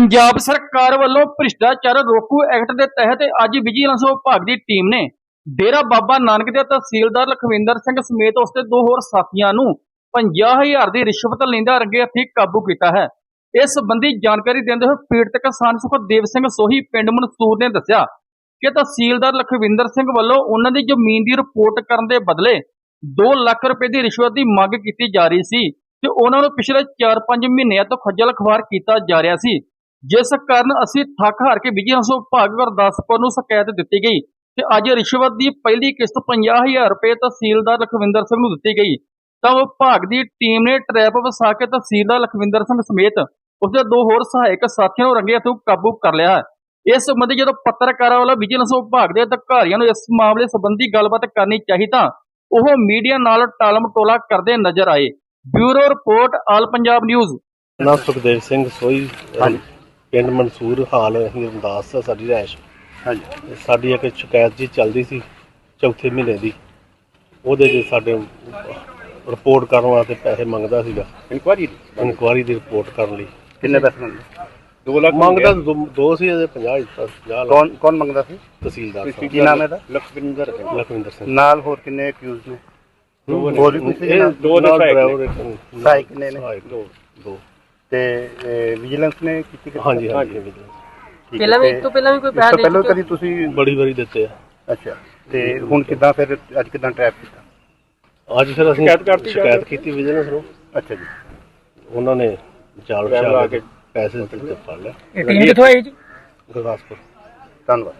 ਪੰਜਾਬ ਸਰਕਾਰ ਵੱਲੋਂ ਭ੍ਰਿਸ਼ਟਾਚਾਰ ਰੋਕੂ ਐਕਟ ਦੇ ਤਹਿਤ ਅੱਜ ਵਿਜੀਲੈਂਸ ਵਿਭਾਗ ਦੀ ਟੀਮ ਨੇ ਡੇਰਾ ਬਾਬਾ ਨਾਨਕ ਦੇ ਤਹਿਸੀਲਦਾਰ ਲਖਵਿੰਦਰ ਸਿੰਘ ਸਮੇਤ ਉਸ ਦੇ ਦੋ ਹੋਰ ਸਾਥੀਆਂ ਨੂੰ 50000 ਦੀ ਰਿਸ਼ਵਤ ਲੈਂਦਾ ਰੰਗੇ ਹੱਥੀਂ ਕਾਬੂ ਕੀਤਾ ਹੈ। ਇਸ ਸੰਬੰਧੀ ਜਾਣਕਾਰੀ ਦਿੰਦੇ ਹੋਏ ਪੀੜਤ ਕਿਸਾਨ ਸੁਖਦੇਵ ਸਿੰਘ ਸੋਹੀ ਪਿੰਡ ਮਨਸੂਰ ਨੇ ਦੱਸਿਆ ਕਿ ਤਹਿਸੀਲਦਾਰ ਲਖਵਿੰਦਰ ਸਿੰਘ ਵੱਲੋਂ ਉਹਨਾਂ ਦੀ ਜ਼ਮੀਨ ਦੀ ਰਿਪੋਰਟ ਕਰਨ ਦੇ ਬਦਲੇ 2 ਲੱਖ ਰੁਪਏ ਦੀ ਰਿਸ਼ਵਤ ਦੀ ਮੰਗ ਕੀਤੀ ਜਾ ਰਹੀ ਸੀ ਤੇ ਉਹਨਾਂ ਨੂੰ ਪਿਛਲੇ 4-5 ਮਹੀਨਿਆਂ ਤੋਂ ਖੱਜਲ ਖਵਾਰ ਕੀਤਾ ਜਾ ਰਿਹਾ ਸੀ। ਜਿਸ ਕਾਰਨ ਅਸੀਂ ਥੱਕ ਹਾਰ ਕੇ ਵਿਜੀਲੈਂਸ ਵਿਭਾਗ ਗੁਰਦਾਸਪੁਰ ਨੂੰ ਸ਼ਿਕਾਇਤ ਦਿੱਤੀ ਗਈ ਤੇ ਅੱਜ ਰਿਸ਼ਵਤ ਦੀ ਪਹਿਲੀ ਕਿਸ਼ਤ 50000 ਰੁਪਏ ਤਹਿਸੀਲਦਾਰ ਲਖਵਿੰਦਰ ਸਿੰਘ ਨੂੰ ਦਿੱਤੀ ਗਈ ਤਾਂ ਵਿਭਾਗ ਦੀ ਟੀਮ ਨੇ ਟਰੈਪ ਵਸਾ ਕੇ ਤਹਿਸੀਲਦਾਰ ਲਖਵਿੰਦਰ ਸਿੰਘ ਸਮੇਤ ਉਸਦੇ ਦੋ ਹੋਰ ਸਹਾਇਕ ਸਾਥੀਆਂ ਨੂੰ ਰੰਗੇ ਹੱਥੋਂ ਕਾਬੂ ਕਰ ਲਿਆ। ਹੈ ਇਸ ਸੰਬੰਧੀ ਜਦੋਂ ਪੱਤਰਕਾਰਾਂ ਵੱਲੋਂ ਵਿਜੀਲੈਂਸ ਵਿਭਾਗ ਦੇ ਅਧਿਕਾਰੀਆਂ ਨੂੰ ਇਸ ਮਾਮਲੇ ਸੰਬੰਧੀ ਗੱਲਬਾਤ ਕਰਨੀ ਚਾਹੀ ਤਾਂ ਉਹ ਮੀਡੀਆ ਨਾਲ ਟਾਲਮ ਟੋਲਾ ਕਰਦੇ ਨਜ਼ਰ ਆਏ। Bureau report all Punjab news. ਨਾ ਸੁਖਦੇਵ ਸਿੰਘ ਸੋਈ ਪਿੰਡ ਮਨਸੂਰ ਹਾਲ ਅਸੀਂ ਰਮਦਾਸ ਆ ਸਾਡੀ ਰਹਿਸ਼ ਹਾਂਜੀ। ਸਾਡੀ ਇੱਕ ਸ਼ਿਕਾਇਤ ਜੀ ਚੱਲਦੀ ਸੀ ਚੌਥੇ ਮਹੀਨੇ ਦੀ। ਉਹਦੇ 'ਚ ਸਾਡੇ ਰਿਪੋਰਟ ਕਰਨ ਵਾਸਤੇ ਪੈਸੇ ਮੰਗਦਾ ਸੀਗਾ। ਇਨਕੁਆਰੀ ਇਨਕੁਆਰੀ ਦੀ ਰਿਪੋਰਟ ਕਰਨ ਲਈ। ਕਿੰਨੇ ਪੈਸੇ ਮੰਗਦੇ? 2 ਲੱਖ ਮੰਗਦਾ ਦੋ- ਦੋ ਸੀ ਇਹਦੇ 50 ਦਿੱਤਾ 50 ਲੱਖ। ਕੌਣ ਕੌਣ ਮੰਗਦਾ ਸੀ? ਤਹਿਸੀਲਦਾਰ ਸਾਹਿਬ। ਕੀ ਨਾਮ ਹੈ ਇਹਦਾ? ਲਖਵਿੰਦਰ ਸਿੰਘ। ਲਖਵਿੰਦਰ ਸਿੰਘ। ਨਾਲ ਹੋਰ ਕਿੰਨੇ ਅਕਿਊਜ਼ ਨੇ? ਹੋਰ ਵੀ ਨਾਲ? ਦੋ ਨਾਲ ਡਰਾਈਵਰ ਸਹਾਇਕ ਕਿੰਨੇ ਨੇ ਸਹਾਇਕ ਦੋ ਦੋ। ਤੇ ਵਿਜੀਲੈਂਸ ਨੇ ਕੀਤੀ ਕਿ ਹਾਂਜੀ ਹਾਂਜੀ ਪਹਿਲਾਂ ਵੀ ਤੇ ਇਸ ਤੋਂ ਪਹਿਲਾਂ ਵੀ ਕੋਈ ਪੈਸਾ ਦੇ ਪਹਿਲਾਂ ਕਦੀ ਤੁਸੀਂ ਬੜੀ ਵਾਰੀ ਦਿੱਤੇ ਆ। ਅੱਛਾ ਤੇ ਹੁਣ ਕਿੱਦਾਂ ਫਿਰ ਅੱਜ ਕਿੱਦਾਂ ਟਰੈਪ ਕੀਤਾ? ਅੱਜ ਫਿਰ ਅਸੀਂ ਸ਼ਿਕਾਇਤ ਕਰਤੀ ਸ਼ਿਕਾਇਤ। ਕੀਤੀ ਵਿਜੀਲੈਂਸ ਨੂੰ ਅੱਛਾ ਜੀ। ਉਹਨਾਂ ਨੇ ਜਾਲ ਜਾਲ ਵਿਛਾ ਲਾ ਕੇ ਕੇ ਪੈਸੇ ਦਿੱਤੇ ਫੜ ਲਿਆ। ਇਹ ਟੀਮ ਕਿੱਥੋਂ ਆਈ ਜੀ? ਗੁਰਦਾਸਪੁਰ। ਧੰਨਵਾਦ।